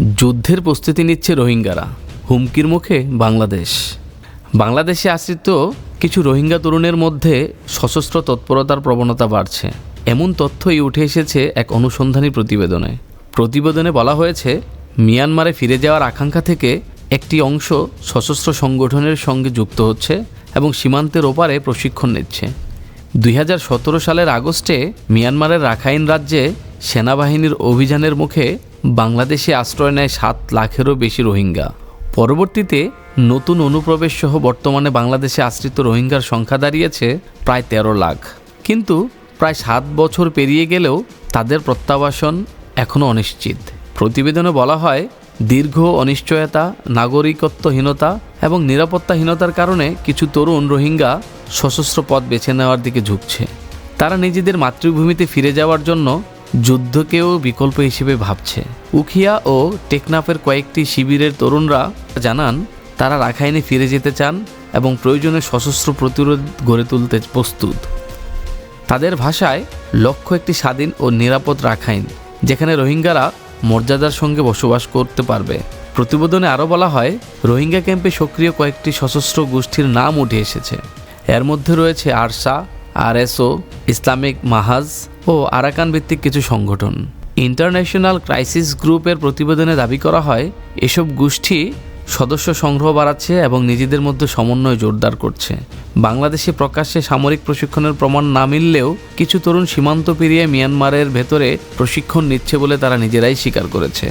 যুদ্ধের প্রস্তুতি নিচ্ছে রোহিঙ্গারা। হুমকির মুখে বাংলাদেশ। বাংলাদেশে আশ্রিত কিছু রোহিঙ্গা তরুণের মধ্যে সশস্ত্র তৎপরতার প্রবণতা বাড়ছে। এমন তথ্যই উঠে এসেছে এক অনুসন্ধানী প্রতিবেদনে। প্রতিবেদনে বলা হয়েছে, মিয়ানমারে ফিরে যাওয়ার আকাঙ্ক্ষা থেকে একটি অংশ সশস্ত্র সংগঠনের সঙ্গে যুক্ত হচ্ছে এবং সীমান্তের ওপারে প্রশিক্ষণ নিচ্ছে। দুই হাজার সতেরো সালের আগস্টে মিয়ানমারের রাখাইন রাজ্যে সেনাবাহিনীর অভিযানের মুখে বাংলাদেশে আশ্রয় নেয় সাত লাখেরও বেশি রোহিঙ্গা। পরবর্তীতে নতুন অনুপ্রবেশ সহ বর্তমানে বাংলাদেশে আশ্রিত রোহিঙ্গার সংখ্যা দাঁড়িয়েছে প্রায় তেরো লাখ। কিন্তু প্রায় সাত বছর পেরিয়ে গেলেও তাদের প্রত্যাবাসন এখনও অনিশ্চিত। প্রতিবেদনে বলা হয়, দীর্ঘ অনিশ্চয়তা, নাগরিকত্বহীনতা এবং নিরাপত্তাহীনতার কারণে কিছু তরুণ রোহিঙ্গা সশস্ত্র পথ বেছে নেওয়ার দিকে ঝুঁকছে। তারা নিজেদের মাতৃভূমিতে ফিরে যাওয়ার জন্য যুদ্ধকেও বিকল্প হিসেবে ভাবছে। উখিয়া ও টেকনাফের কয়েকটি শিবিরের তরুণরা জানান, তারা রাখাইনে ফিরে যেতে চান এবং প্রয়োজনে সশস্ত্র প্রতিরোধ গড়ে তুলতে প্রস্তুত। তাদের ভাষায়, লক্ষ্য একটি স্বাধীন ও নিরাপদ রাখাইন, যেখানে রোহিঙ্গারা মর্যাদার সঙ্গে বসবাস করতে পারবে। প্রতিবেদনে আরও বলা হয়, রোহিঙ্গা ক্যাম্পে সক্রিয় কয়েকটি সশস্ত্র গোষ্ঠীর নাম উঠে এসেছে। এর মধ্যে রয়েছে আরসা আরএসও, ইসলামিক মাহাজ ও আরাকান ভিত্তিক কিছু সংগঠন। ইন্টারন্যাশনাল ক্রাইসিস গ্রুপের প্রতিবেদনে দাবি করা হয়, এসব গোষ্ঠী সদস্য সংগ্রহ বাড়াচ্ছে এবং নিজেদের মধ্যে সমন্বয় জোরদার করছে। বাংলাদেশে প্রকাশ্যে সামরিক প্রশিক্ষণের প্রমাণ না মিললেও কিছু তরুণ সীমান্ত পেরিয়ে মিয়ানমারের ভেতরে প্রশিক্ষণ নিচ্ছে বলে তারা নিজেরাই স্বীকার করেছে।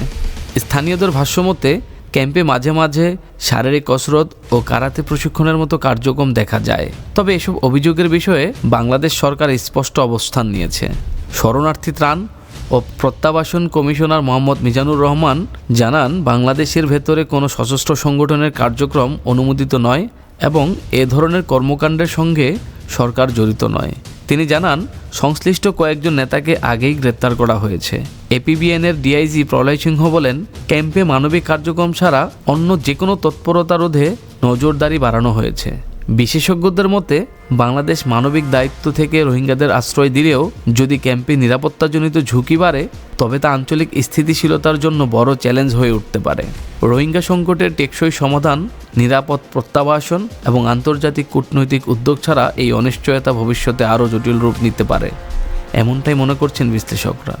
স্থানীয়দের ভাষ্যমতে ক্যাম্পে মাঝে মাঝে শারীরিক কসরত ও কারাতে প্রশিক্ষণের মতো কার্যক্রম দেখা যায়। তবে এসব অভিযোগের বিষয়ে বাংলাদেশ সরকার স্পষ্ট অবস্থান নিয়েছে। শরণার্থী ত্রাণ ও প্রত্যাবাসন কমিশনার মোহাম্মদ মিজানুর রহমান জানান, বাংলাদেশের ভেতরে কোনো সশস্ত্র সংগঠনের কার্যক্রম অনুমোদিত নয় এবং এ ধরনের কর্মকাণ্ডের সঙ্গে সরকার জড়িত নয়। তিনি জানান সংশ্লিষ্ট কয়েকজন নেতাকে আগেই গ্রেপ্তার করা হয়েছে। এপিবিএনের ডিআইজি প্রলয় সিংহ বলেন, ক্যাম্পে মানবিক কার্যক্রম ছাড়া অন্য যে কোনো তৎপরতা রোধে নজরদারি বাড়ানো হয়েছে। বিশেষজ্ঞদের মতে, বাংলাদেশ মানবিক দায়িত্ব থেকে রোহিঙ্গাদের আশ্রয় দিলেও যদি ক্যাম্পে নিরাপত্তাজনিত ঝুঁকি বাড়ে, তবে তা আঞ্চলিক স্থিতিশীলতার জন্য বড় চ্যালেঞ্জ হয়ে উঠতে পারে। রোহিঙ্গা সংকটের টেকসই সমাধান, নিরাপদ প্রত্যাবাসন এবং আন্তর্জাতিক কূটনৈতিক উদ্যোগ ছাড়া এই অনিশ্চয়তা ভবিষ্যতে আরও জটিল রূপ নিতে পারে। এমনটাই মনে করছেন বিশ্লেষকরা।